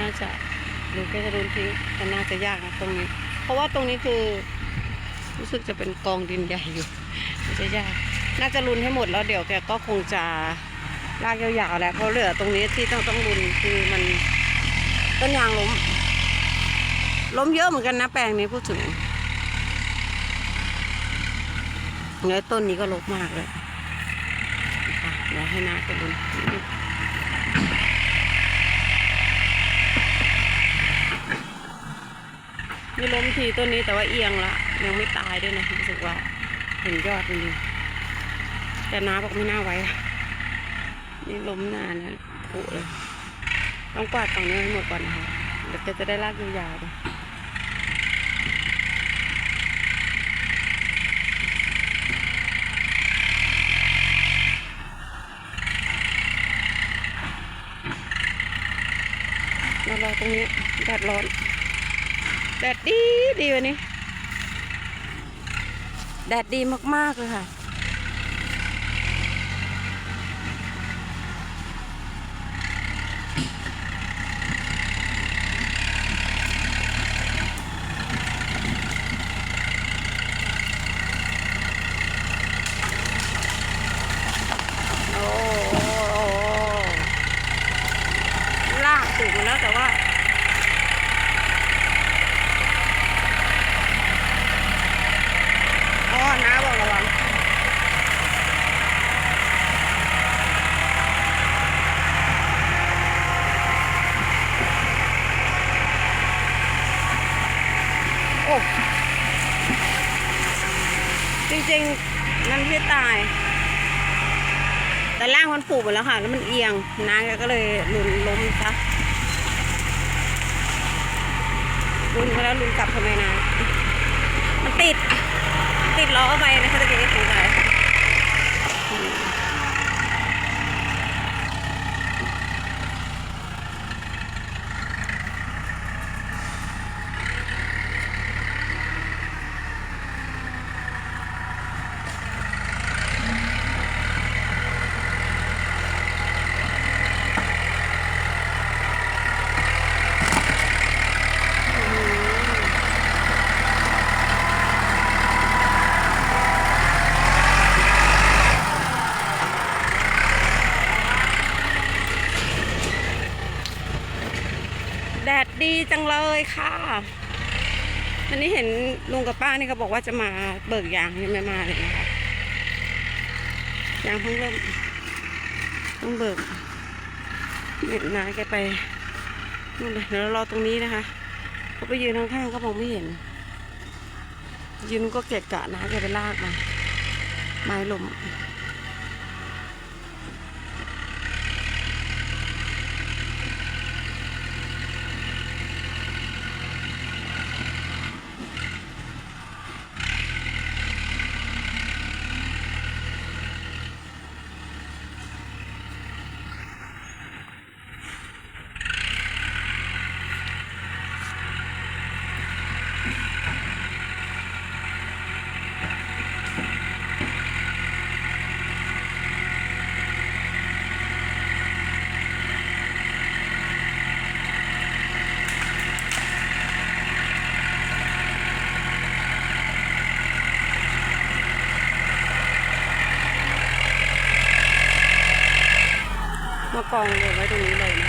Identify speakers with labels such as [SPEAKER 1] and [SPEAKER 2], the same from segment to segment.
[SPEAKER 1] น่าจะดูแค่จะโดนทิ้งแต่น่าจะยากนะตรงนี้ เพราะว่าตรงนี้คือรู้สึกจะเป็นกองดินใหญ่อยู่จะยากน่าจะรุนให้หมดแล้วเดี๋ยวแกก็คงจะลากยาวๆแล้วเพราะเหลือตรงนี้ที่ต้องต้องรุนคือมันต้นยางล้มล้มเยอะเหมือนกันนะแปลงนี้พูดถึงแล้วต้นนี้ก็ลกมากเลยค่ะเดี๋ยวให้น้าไปดูนี่ ล้มทีต้นนี้แต่ว่าเอียงละยังไม่ตายด้วยนะรู้สึกว่าเห็นยอดมันดีแต่น้าบอกไม่น่าไว้ นี่ล้มนานแล้วผุเลย ต้องกวาดฝั่งนี้ให้หมดก่อนนะคะเดี๋ยวแกจะได้ลากยาวๆไปมารอตรงนี้แดดร้อน แดดดีดีวันนี้ แดดดีมาก ๆ เลยค่ะ โอ้โหลากถึงแล้วแต่ว่า อ๋อน้าบอกระวัง โอ้ จริ งมันไม่ตาย แต่ล่างมันผูกหมดแล้วค่ะ แล้วมันเอียงน้าก็เลยหลุนล้มซะลุนไปแล้วลุนกลับทำไมนะมันติด ติดล้อเข้าไปนะคะตะกี้นี้ถูกไปแดดดีจังเลย ค่ะ วันนี้เห็นลุงกับป้านี่เขาบอกว่าจะมาเบิกยางยังไม่มาเลยนะคะยางเพิ่งเริ่มต้องเบิกเนี่ยนาแกไปนู่นเลยเดี๋ยวเรารอตรงนี้นะคะเขาไปยืนข้างๆก็มองไม่เห็น ยืนก็เกะกะนะแกไปลากมาไม้ลม มากองเลยไว้ตรงนี้เลยนะ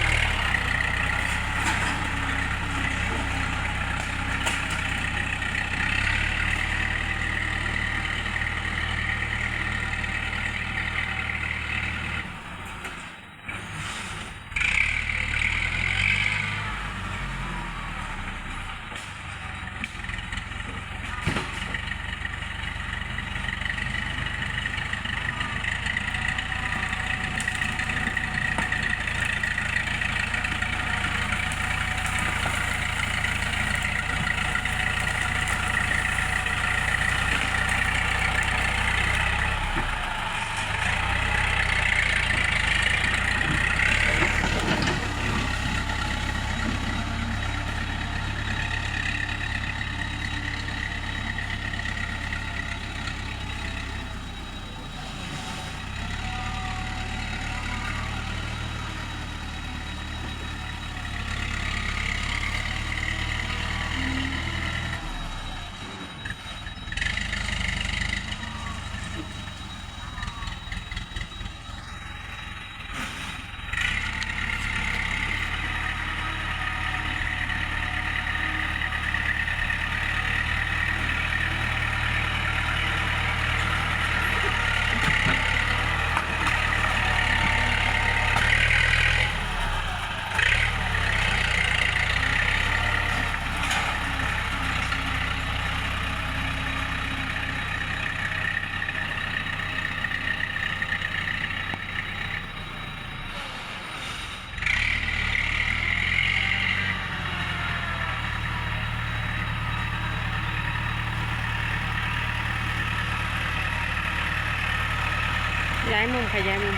[SPEAKER 1] คะย้ายมุมค่ะย้ายมุม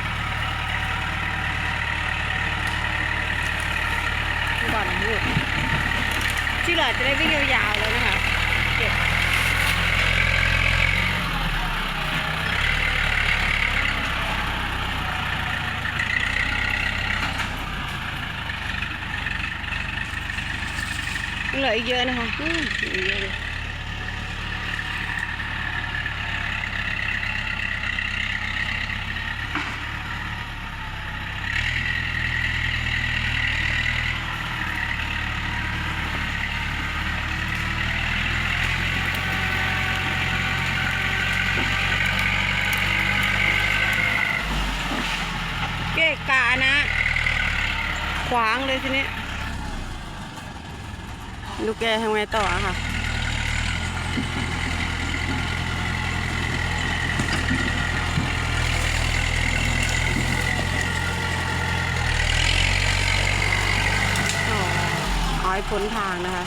[SPEAKER 1] ก่อนลูกที่เหลือจะได้วิ่งยาวๆเลยนะคะเก็บยังเหลืออีกเยอะนะคะอืมอีกเยอะเลย เกะกะนะ ขวางเลยทีนี้ดูแกทำไงต่อค่ะ อ๋อให้พ้นทางนะคะ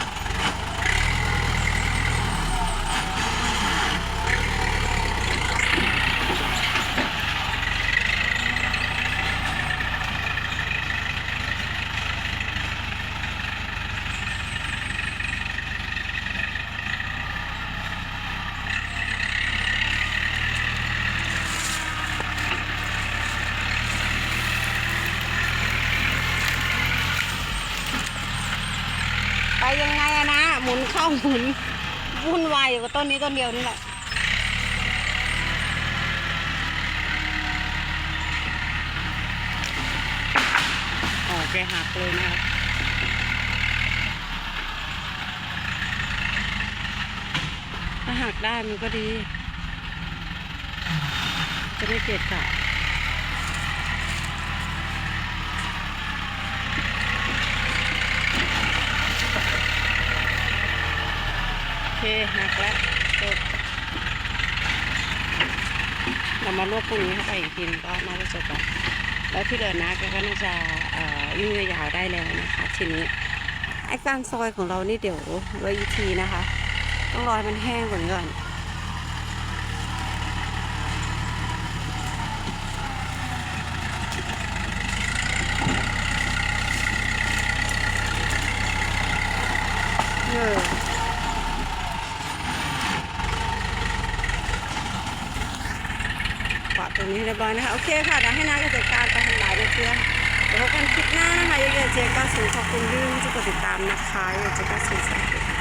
[SPEAKER 1] นะหมุนเข้าหมุนวุ่นวายอยู่กับต้นนี้ต้นเดียวนี่แหละอ๋อแกหักเลยนะคะถ้าหักได้มันก็ดี จะไม่เกลียดกะโอเค หักแล้วจบเรามารวบพวกนี้เข้าไปอีกทีนึงก็น่าจะจบแล้วแล้วที่เหลือนะก็น่าจะเอ่อวิ่งยาวได้แล้วนะคะ ทีนี้ไอ้การซอยของเรานี่เดี๋ยวไว้อีกทีนะคะ ต้องรอให้มันแห้งก่อนก่อนเออปะต รงนี้เรียบร้อยนะคะ โอเคค่ะเดี๋ยวให้นาเกษตรการไปทำลายเครื่องเดี๋ยวพบกันคลิปหน้านะคะยังไงเจก็สูขอบคุณที่ที่กดติดตามนะคะยังไงเจก็สูสวัสดีค่ะ